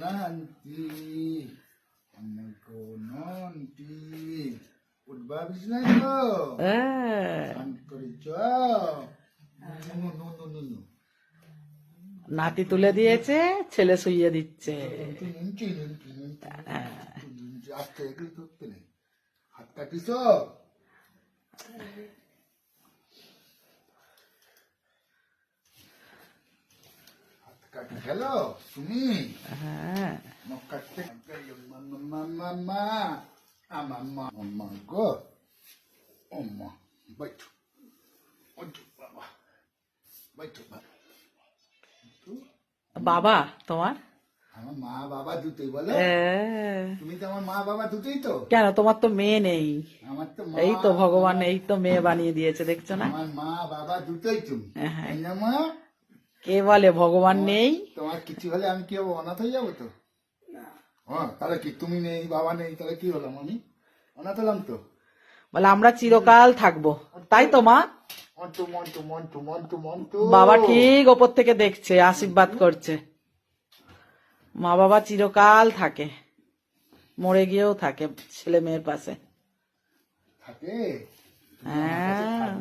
না আন্টি আমার কোন আন্টি উঠবা বিছনায় তো স্নান করেছ। নাতি তুলে দিয়েছে ছেলে শুইয়ে দিচ্ছে। আস্তে হাত কাটিস তুমি হ্যাঁ। কাটতে গো। বাবা। তোমার? আমার মা বাবা দুটোই বলো। হ্যাঁ। তুমি তো আমার মা বাবা দুটোই তো। কেন তোমার তো মেয়ে নেই। আমার তো এই তো ভগবান এই তো মেয়ে বানিয়ে দিয়েছে দেখছ না? আমার মা বাবা দুটোই তুমি। হ্যাঁ। কে বলে ভগবান নেই? তোমার কিছু হলে আমি কি হব? অনাথ হয়ে যাব তো? হ্যাঁ তাহলে কি তুমি নেই বাবা নেই তাহলে কি হলাম আমি? অনাথ হলাম তো? বলে আমরা চিরকাল থাকব। তাই তো মা? মন্টু মন্টু মন্টু মন্টু মন্টু। বাবা ঠিক ওপর থেকে দেখছে আশীর্বাদ করছে। মা বাবা চিরকাল থাকে। মরে গিয়েও থাকে ছেলে মেয়ের পাশে। থাকে? হ্যাঁ।